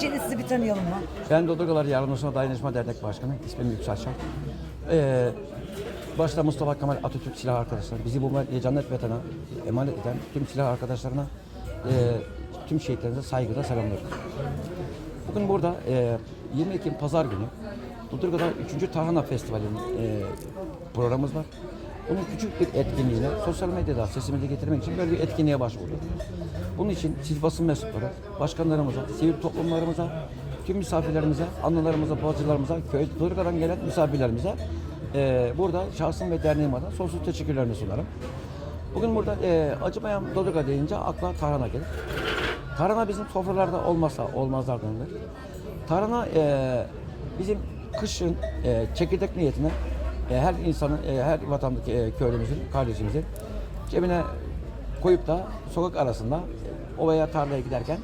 Şimdi sizi bir tanıyalım mı? Ben Dodurgalar Yardımlaşma Dayanışma Dernek Başkanı. İsmim Yüksel Şah. Ee, başta Mustafa Kemal Atatürk silah arkadaşları, bizi bu cennet vatana emanet eden tüm silah arkadaşlarına, e, tüm şehitlerimize saygıda selamlıyorum. Bugün burada e, 20 Ekim Pazar günü Dodurga'da 3. Tarhana Festivali'nin e, programımız var. Bunun küçük bir etkinliğine sosyal medyada sesimizi getirmek için böyle bir etkinliğe başvurduk. Bunun için siz basın mensupları, başkanlarımıza, sivil toplumlarımıza, tüm misafirlerimize, annelerimize, bacılarımıza, köy Dodurga'dan gelen misafirlerimize e, burada şahsım ve derneğim adına sonsuz teşekkürlerimi sunarım. Bugün burada e, acımayan Dodurga deyince akla tarhana gelir. Tarhana bizim sofralarda olmazsa olmazlardandır. Tarhana e, bizim kışın e, çekirdek niyetine her insanın, e, her vatandaş e, köylümüzün, kardeşimizin cebine koyup da sokak arasında e, ovaya tarlaya giderken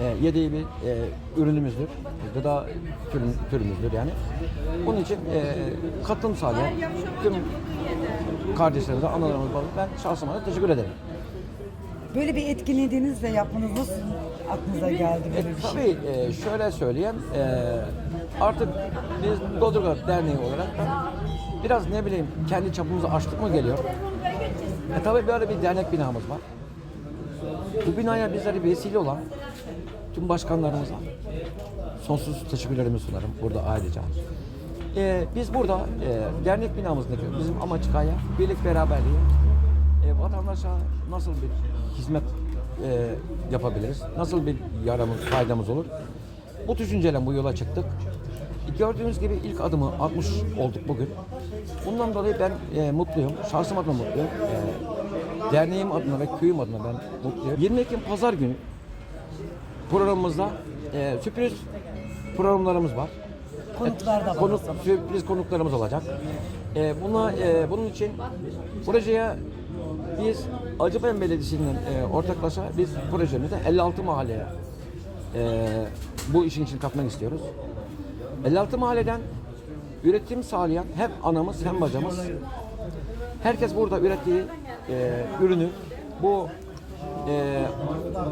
e, yediği bir e, ürünümüzdür. Gıda türün, türümüzdür yani. Bunun için e, katılım sağlayan tüm kardeşlerimize, analarımıza, ben şahsıma da teşekkür ederim. Böyle bir etkinliğinizle yapmanız nasıl aklınıza geldi böyle E, bir şey? tabii e, şöyle söyleyeyim, e, artık biz Dodurga Derneği olarak biraz ne bileyim kendi çapımızı aştık mı geliyor. E tabii böyle bir dernek binamız var. Bu binaya bizleri vesile olan tüm başkanlarımıza sonsuz teşekkürlerimi sunarım burada ayrıca. E, biz burada e, dernek binamızdaki bizim amaç kaya, birlik beraberliği, e, vatandaşa nasıl bir hizmet e, yapabiliriz? Nasıl bir yaramız, faydamız olur? Bu düşünceyle bu yola çıktık. Gördüğünüz gibi ilk adımı atmış olduk bugün. Bundan dolayı ben e, mutluyum. Şahsım adına mutluyum. E, derneğim adına ve köyüm adına ben mutluyum. 20 Ekim Pazar günü programımızda e, sürpriz programlarımız var. Konuklar da var. Konuk, sürpriz konuklarımız olacak. Ee, buna, e, bunun için projeye biz Acıbayam Belediyesi'nin e, ortaklaşa biz projemizde 56 mahalleye e, bu işin için katmak istiyoruz. 56 mahalleden üretim sağlayan hem anamız hem bacamız herkes burada ürettiği e, ürünü bu e,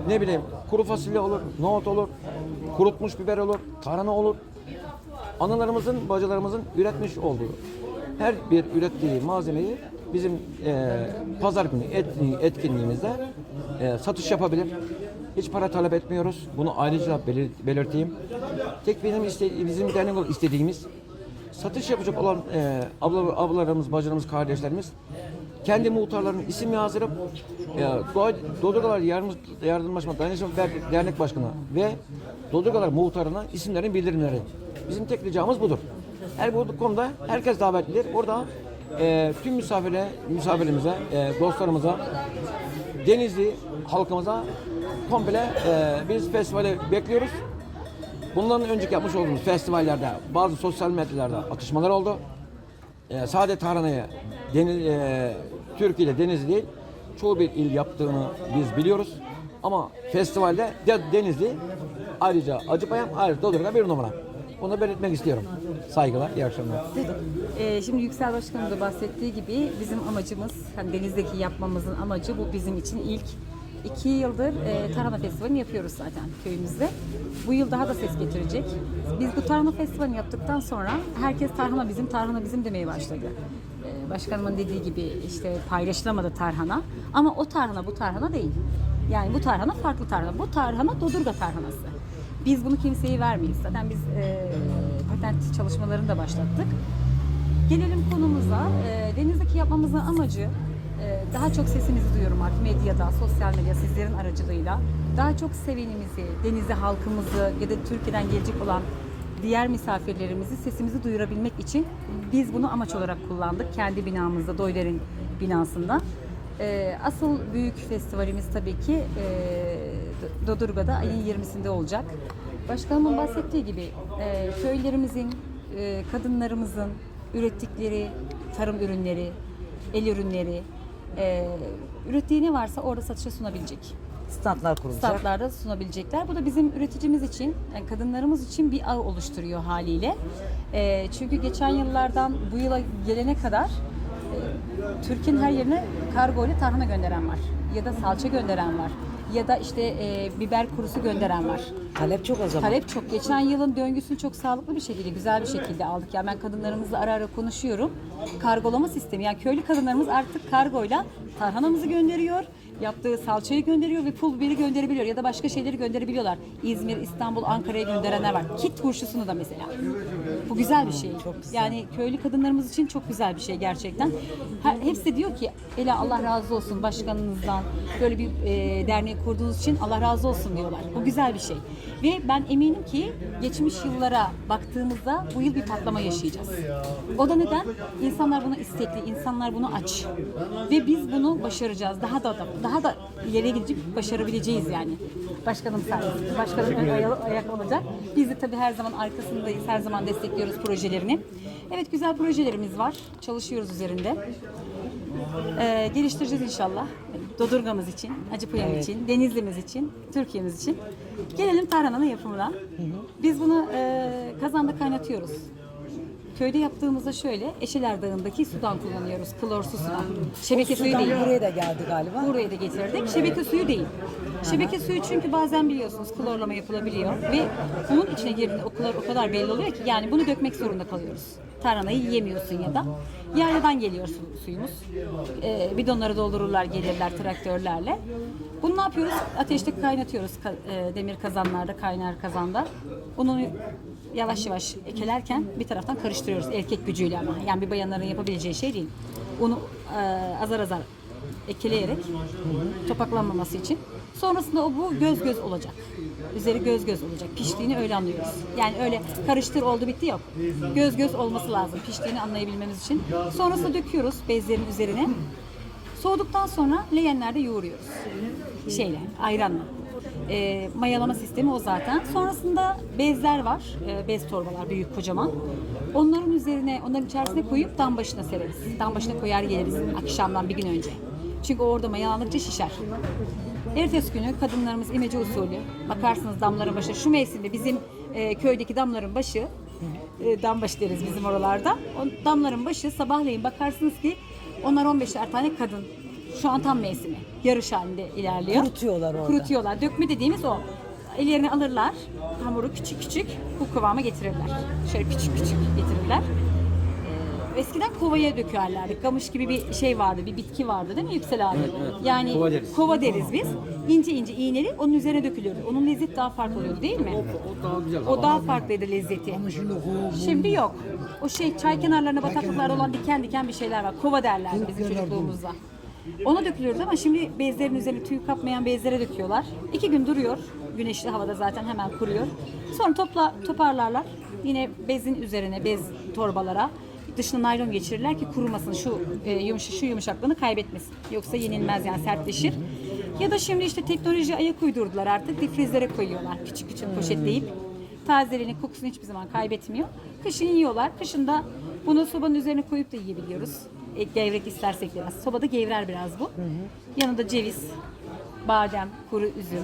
ne bileyim kuru fasulye olur, nohut olur, kurutmuş biber olur, tarhana olur, analarımızın, bacılarımızın üretmiş olduğu her bir ürettiği malzemeyi bizim e, pazar günü etkinliği, etkinliğimizde e, satış yapabilir. Hiç para talep etmiyoruz. Bunu ayrıca belir- belirteyim. Tek benim iste, bizim dernek istediğimiz satış yapacak olan e, abla, ablalarımız, bacılarımız, kardeşlerimiz kendi muhtarlarının isim yazdırıp e, Dodurgalar Yardım, Yardımlaşma Dayanışma Der- Dernek Başkanı ve Dodurgalar muhtarına isimlerin bildirimleri. Bizim tek ricamız budur. Her bu konuda herkes davetlidir. Burada e, tüm misafire, misafirimize, e, dostlarımıza, Denizli halkımıza komple e, biz festivale bekliyoruz. Bundan önceki yapmış olduğumuz festivallerde bazı sosyal medyalarda atışmalar oldu. E, sadece Tarhana'ya Deniz, e, Türkiye'de Denizli değil çoğu bir il yaptığını biz biliyoruz. Ama festivalde de, Denizli ayrıca Acıpayam ayrıca Dodurga bir numara. Bunu belirtmek istiyorum. Saygılar, iyi akşamlar. Ee, şimdi Yüksel Başkanım da bahsettiği gibi bizim amacımız, hani denizdeki yapmamızın amacı bu bizim için ilk iki yıldır e, Tarhana Festivali'ni yapıyoruz zaten köyümüzde. Bu yıl daha da ses getirecek. Biz bu Tarhana Festivali'ni yaptıktan sonra herkes Tarhana bizim, Tarhana bizim demeye başladı. Ee, başkanımın dediği gibi işte paylaşılamadı tarhana ama o tarhana bu tarhana değil. Yani bu tarhana farklı tarhana. Bu tarhana Dodurga tarhanası. Biz bunu kimseye vermeyiz. Zaten biz e, patent çalışmalarını da başlattık. Gelelim konumuza. E, denizdeki yapmamızın amacı e, daha çok sesimizi duyuyorum artık medyada, sosyal medya sizlerin aracılığıyla. Daha çok sevenimizi, denizli halkımızı ya da Türkiye'den gelecek olan diğer misafirlerimizi sesimizi duyurabilmek için biz bunu amaç olarak kullandık. Kendi binamızda, Doyler'in binasında. E, asıl büyük festivalimiz tabii ki e, Dodurga'da ayın 20'sinde olacak. Başkanımın bahsettiği gibi e, köylerimizin, e, kadınlarımızın ürettikleri tarım ürünleri, el ürünleri, e, ürettiği ne varsa orada satışa sunabilecek. Standlar kurulacak. Statlarda sunabilecekler. Bu da bizim üreticimiz için, yani kadınlarımız için bir ağ oluşturuyor haliyle. E, çünkü geçen yıllardan bu yıla gelene kadar e, Türkiye'nin her yerine kargo ile tarhana gönderen var. Ya da salça gönderen var. Ya da işte e, biber kurusu gönderen var. Talep çok o zaman. Talep çok. Geçen yılın döngüsünü çok sağlıklı bir şekilde, güzel bir şekilde aldık. Yani ben kadınlarımızla ara ara konuşuyorum. Kargolama sistemi. Yani köylü kadınlarımız artık kargoyla tarhanamızı gönderiyor. Yaptığı salçayı gönderiyor ve pul biberi gönderebiliyor ya da başka şeyleri gönderebiliyorlar. İzmir, İstanbul, Ankara'ya gönderenler var. Kit turşusunu da mesela. Bu güzel bir şey. Yani köylü kadınlarımız için çok güzel bir şey gerçekten. Hepsi diyor ki Ela Allah razı olsun başkanınızdan böyle bir e, derneği kurduğunuz için Allah razı olsun diyorlar. Bu güzel bir şey. Ve ben eminim ki geçmiş yıllara baktığımızda bu yıl bir patlama yaşayacağız. O da neden? İnsanlar buna istekli, insanlar buna aç. Ve biz bunu başaracağız. Daha da daha da ileriye gidecek başarabileceğiz yani. Başkanım sayesinde. Başkanım ön aya- ayak olacak. Biz de tabii her zaman arkasındayız. Her zaman destekliyoruz projelerini. Evet güzel projelerimiz var. Çalışıyoruz üzerinde. Ee, geliştireceğiz inşallah. Dodurgamız için, Acıpayam için, Denizli'miz için, Türkiye'miz için. Gelelim tarhananın yapımına. Biz bunu e, kazanda kaynatıyoruz. Köyde yaptığımızda şöyle, Eşeler Dağı'ndaki sudan kullanıyoruz. Klorsuz sudan. Şebeke suyu değil. buraya da geldi galiba. Buraya da getirdik. Şebeke suyu değil. Şebeke suyu çünkü bazen biliyorsunuz klorlama yapılabiliyor ve bunun içine girdiğinde o klor o kadar belli oluyor ki yani bunu dökmek zorunda kalıyoruz. Tarhanayı yiyemiyorsun ya da. Yayladan geliyor su- suyumuz. Ee, bidonları doldururlar gelirler traktörlerle. Bunu ne yapıyoruz? Ateşte kaynatıyoruz ka- e, demir kazanlarda, kaynar kazanda. Bunu yavaş yavaş ekelerken bir taraftan karıştırıyoruz erkek gücüyle ama. Yani bir bayanların yapabileceği şey değil. Unu e, azar azar ekeleyerek topaklanmaması için. Sonrasında o bu göz göz olacak. Üzeri göz göz olacak. Piştiğini öyle anlıyoruz. Yani öyle karıştır oldu bitti yok. Göz göz olması lazım piştiğini anlayabilmemiz için. Sonrasında döküyoruz bezlerin üzerine. Soğuduktan sonra leğenlerde yoğuruyoruz. Şeyle, ayranla. E, mayalama sistemi o zaten. Sonrasında bezler var. E, bez torbalar büyük kocaman. Onların üzerine, onların içerisine koyup dam başına sereriz. Dam başına koyar geliriz akşamdan bir gün önce. Çünkü orada mayalandıkça şişer. Ertesi günü kadınlarımız imece usulü bakarsınız damların başı şu mevsimde bizim e, köydeki damların başı e, dam başı deriz bizim oralarda. O damların başı sabahleyin bakarsınız ki onlar 15'er tane kadın. Şu an tam mevsimi. Yarış halinde ilerliyor. Kurutuyorlar orada. Kurutuyorlar. Dökme dediğimiz o. Ellerine alırlar. Hamuru küçük küçük bu kıvama getirirler. Şöyle küçük küçük getirirler. Eskiden kovaya dökerlerdi. Kamış gibi bir şey vardı, bir bitki vardı değil mi Yüksel abi? Yani Kova deriz. kova deriz biz. İnce ince iğneli onun üzerine dökülüyordu. Onun lezzeti daha farklı oluyordu değil mi? O daha güzel. O daha farklıydı lezzeti. Şimdi yok. O şey çay kenarlarına bataklıklarda olan diken diken bir şeyler var. Kova derlerdi bizim çocukluğumuzda. Ona dökülüyordu ama şimdi bezlerin üzerine tüy kapmayan bezlere döküyorlar. İki gün duruyor. Güneşli havada zaten hemen kuruyor. Sonra topla toparlarlar. Yine bezin üzerine bez torbalara dışına naylon geçirirler ki kurumasın. Şu e, yumuşak şu yumuşaklığını kaybetmesin. Yoksa yenilmez yani sertleşir. Ya da şimdi işte teknoloji ayak uydurdular artık. Difrizlere koyuyorlar küçük küçük poşetleyip tazeliğini, kokusunu hiçbir zaman kaybetmiyor. Kışın yiyorlar. Kışın da bunu sobanın üzerine koyup da yiyebiliyoruz. E, gevrek istersek biraz. Sobada gevrer biraz bu. Yanında ceviz, badem, kuru üzüm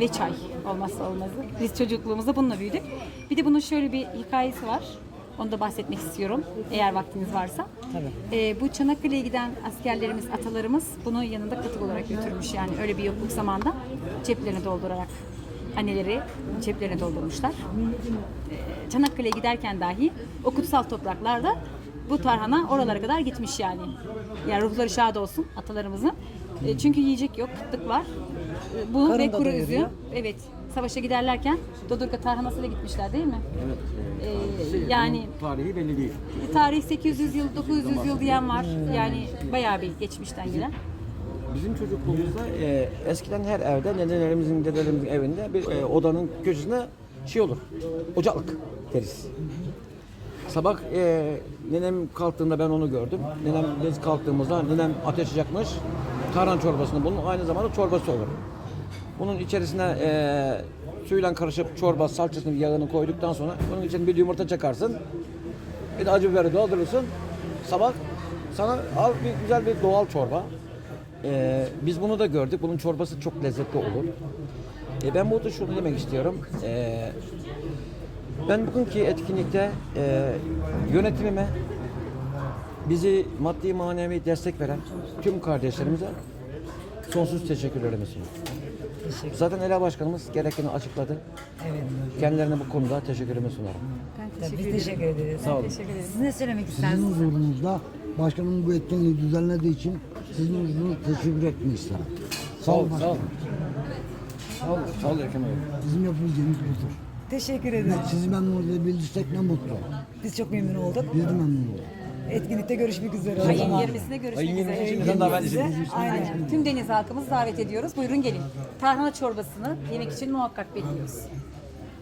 ve çay olmazsa olmazı. Biz çocukluğumuzda bununla büyüdük. Bir de bunun şöyle bir hikayesi var. Onu da bahsetmek istiyorum eğer vaktiniz varsa. Tabii. Ee, bu Çanakkale'ye giden askerlerimiz, atalarımız bunu yanında katık olarak götürmüş. Yani öyle bir yokluk zamanda ceplerini doldurarak anneleri ceplerini doldurmuşlar. Ee, Çanakkale'ye giderken dahi o kutsal topraklarda bu tarhana oralara kadar gitmiş yani. Yani ruhları şad olsun atalarımızın. Ee, çünkü yiyecek yok, kıtlık var. Ee, bu Karın ve da kuru doyuruyor. üzüm. Evet. Savaşa giderlerken Dodurga tarhanasıyla gitmişler değil mi? Evet. Ee, yani tarihi belli değil. tarih 800 yıl, 900 yıl diyen var. Yani bayağı bir geçmişten gelen. Bizim çocukluğumuzda e, eskiden her evde nenelerimizin, dedelerimizin evinde bir e, odanın köşesinde şey olur. Ocaklık deriz. Sabah e, nenem kalktığında ben onu gördüm. Nenem biz kalktığımızda nenem ateş yakmış. Tarhan çorbasını bunun aynı zamanda çorbası olur. Bunun içerisine e, suyla karışıp çorba salçasını yağını koyduktan sonra bunun içine bir yumurta çakarsın. Bir de acı biberi doldurursun. Sabah sana al bir güzel bir doğal çorba. Ee, biz bunu da gördük. Bunun çorbası çok lezzetli olur. Ee, ben burada şunu demek istiyorum. Ee, ben bugünkü etkinlikte e, yönetimime bizi maddi manevi destek veren tüm kardeşlerimize sonsuz teşekkürlerimi sunuyorum. Teşekkür Zaten Ela Başkanımız gerekeni açıkladı. Evet. Kendilerine bu konuda teşekkürümü sunarım. Ben Tabii teşekkür biz ederim. teşekkür ederiz. Sağ olun. Teşekkür ederim. Siz ne söylemek Sizin istersiniz? huzurunuzda başkanın bu etkinliği düzenlediği için sizin huzurunuzu teşekkür etmek isterim. Sağ olun. Sağ olun. Sağ olun. Sağ olun Ekrem Bey. Bizim yapabileceğimiz budur. Teşekkür ederiz. Sizi memnun edebildiysek ne mutlu. Biz çok memnun olduk. Biz de memnun olduk. Etkinlikte görüşmek üzere. Ayın zaman. 20'sinde görüşmek Ayın üzere. 20'sinde Bizden de haber Size- edin. Aynen. Tüm deniz halkımızı davet ediyoruz. Buyurun gelin. Tarhana çorbasını yemek için muhakkak bekliyoruz.